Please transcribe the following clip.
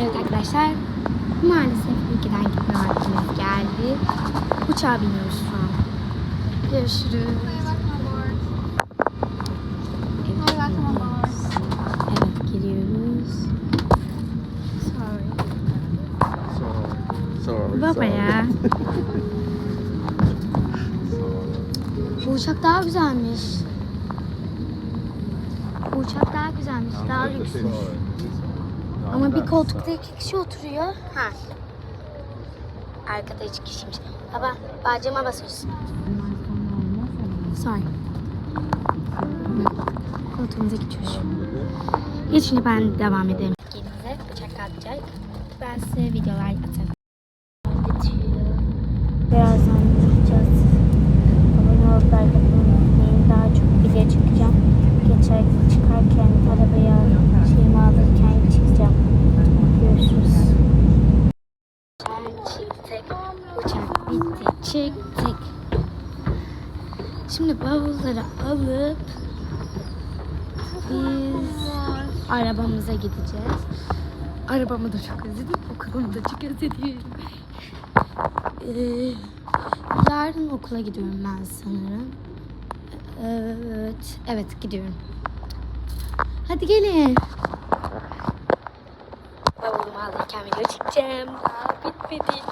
Evet arkadaşlar maalesef ülkeden gitme vaktimiz geldi. Uçağa biniyoruz şu an. Görüşürüz. Evet, geliyoruz. Evet. Sorry. Baba ya. Bu uçak daha güzelmiş. Bu uçak daha güzelmiş. Daha lüksmüş. Ama bir koltukta iki kişi oturuyor. Ha. Arkada üç kişiymiş. Baba, bacıma basıyorsun. Sorry. Koltuğumuza geçiyoruz. Geç şimdi ben devam edeyim. Gelinize bıçak atacak. Ben size videolar atarım. Çıktık. Şimdi bavulları alıp biz arabamıza gideceğiz. Arabamı da çok özledim. Okulumu da çok özledim. Ee, yarın okula gidiyorum ben sanırım. Evet, evet gidiyorum. Hadi gelin. Bavulumu alırken video çekeceğim. Daha bitmedi.